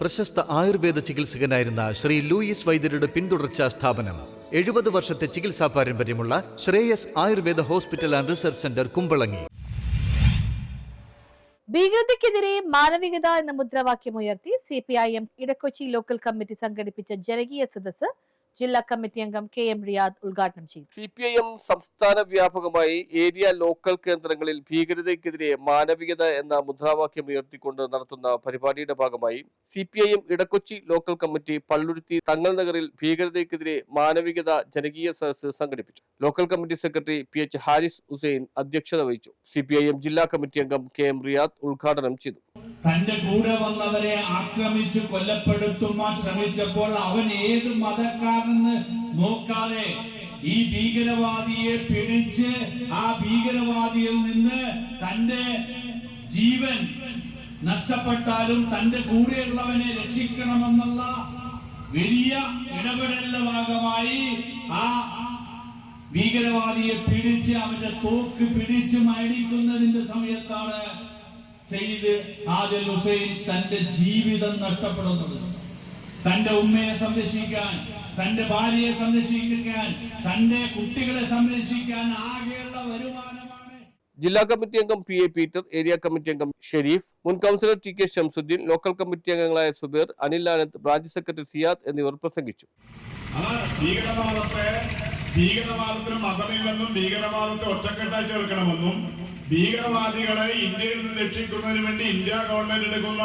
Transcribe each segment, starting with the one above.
പ്രശസ്ത ആയുർവേദ ചികിത്സകനായിരുന്ന ശ്രീ ലൂയിസ് വൈദ്യരുടെ പിന്തുടർച്ചാ സ്ഥാപനം. എഴുപത് വർഷത്തെ ചികിത്സാ പാരമ്പര്യമുള്ള Shreyas Ayurveda hospital and research centre Kumbalangi. ഭീകരതയ്ക്കെതിരെ മാനവികത എന്ന മുദ്രാവാക്യം ഉയർത്തി C P I M Edakochi local committee സംഘടിപ്പിച്ച ജനകീയ സദസ്സ് ജില്ലാ കമ്മിറ്റി അംഗം കെ എം റിയാദ് ഉദ്ഘാടനം ചെയ്തു. സി പി ഐ എം സംസ്ഥാന വ്യാപകമായി ഏരിയ ലോക്കൽ കേന്ദ്രങ്ങളിൽ ഭീകരതയ്ക്കെതിരെ മാനവികത എന്ന മുദ്രാവാക്യം ഉയർത്തിക്കൊണ്ട് നടത്തുന്ന പരിപാടിയുടെ ഭാഗമായി C P I M Edakochi local committee Palluruthy Thangal നഗറിൽ ഭീകരതയ്ക്കെതിരെ മാനവികത ജനകീയ സദസ്സ് സംഘടിപ്പിച്ചു. Local committee secretary P H Haris Hussain അധ്യക്ഷത വഹിച്ചു. സി പി ഐ എം ജില്ലാ കമ്മിറ്റി അംഗം കെ എം റിയാദ് ഉദ്ഘാടനം ചെയ്തു. തന്റെ കൂടെ വന്നവരെ ആക്രമിച്ചു കൊല്ലപ്പെടുത്തുവാൻ ശ്രമിച്ചപ്പോൾ അവൻ ഏത് മതക്കാരെന്ന് നോക്കാതെ ഈ ഭീകരവാദിയെ പിടിച്ച് ആ ഭീകരവാദിയിൽ നിന്ന് തന്റെ ജീവൻ നഷ്ടപ്പെട്ടാലും തന്റെ കൂടെയുള്ളവനെ രക്ഷിക്കണമെന്നുള്ള വലിയ ഇടപെടലിന്റെ ഭാഗമായി ആ ഭീകരവാദിയെ പിടിച്ച് അവന്റെ തോക്ക് പിടിച്ച് മരിക്കുന്നതിന്റെ സമയത്താണ് സെയ്ദ് ആദിൽ ഹുസൈൻ തന്റെ ജീവിതം നഷ്ടപ്പെടുന്നത്. തന്റെ ഉമ്മയെ സംരക്ഷിക്കാൻ തന്റെ ഭാര്യയെ സംരക്ഷിക്കാൻ തന്റെ കുട്ടികളെ സംരക്ഷിക്കാൻ ആകെയുള്ള വരുമാനമാണ്. ജില്ലാ കമ്മിറ്റി അംഗം P A Peter area committee അംഗം ഷെരീഫ് മുൻ councillor T K Shamsuddin local committee അംഗങ്ങളായ സുബീർ അനിൽ ആനന്ദ് ബ്രാഞ്ച് സെക്രട്ടറി സിയാദ് എന്നിവർ പ്രസംഗിച്ചു. ഭീകരവാദത്തെ ഭീകരവാദത്തിന് മതമില്ലെന്നും ഭീകരവാദത്തെ ഒറ്റക്കെട്ടായി ചേർക്കണമെന്നും ഭീകരവാദികളെ ഇന്ത്യയിൽ നിന്ന് രക്ഷിക്കുന്നതിന് വേണ്ടി ഇന്ത്യ ഗവൺമെന്റ് എടുക്കുന്ന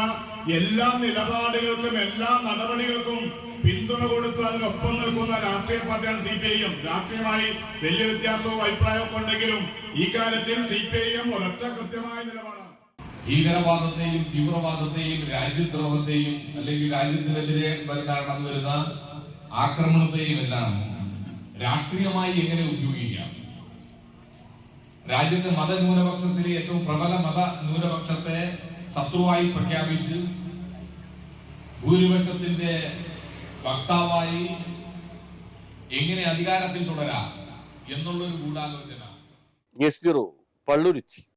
എല്ലാ നിലപാടുകൾക്കും എല്ലാ നടപടികൾക്കും പിന്തുണ കൊടുത്ത് അതിനൊപ്പം നിൽക്കുന്ന രാഷ്ട്രീയ പാർട്ടിയാണ് സി പി ഐ എം. രാഷ്ട്രീയമായി വലിയ വ്യത്യാസവും അഭിപ്രായമൊക്കെ ഉണ്ടെങ്കിലും ഈ കാര്യത്തിൽ സി പി ഐ എം ഒരൊറ്റ കൃത്യമായ നിലപാടാണ്. ഭീകരവാദത്തെയും തീവ്രവാദത്തെയും രാജ്യദ്രോഹത്തെയും അല്ലെങ്കിൽ രാജ്യത്തിനെതിരെ കാരണം വരുന്ന ആക്രമണത്തെയും എല്ലാം രാഷ്ട്രീയമായി എങ്ങനെ ഉപയോഗിക്കാം? രാജ്യത്തെ മതന്യൂനപക്ഷത്തിലെ ഏറ്റവും പ്രബല മത ന്യൂനപക്ഷത്തെ ശത്രുവായി പ്രഖ്യാപിച്ച് ഭൂരിപക്ഷത്തിന്റെ വക്താവായി എങ്ങനെ അധികാരത്തിൽ തുടരാം എന്നുള്ളൊരു ഗൂഢാലോചന. News bureau Palluruthy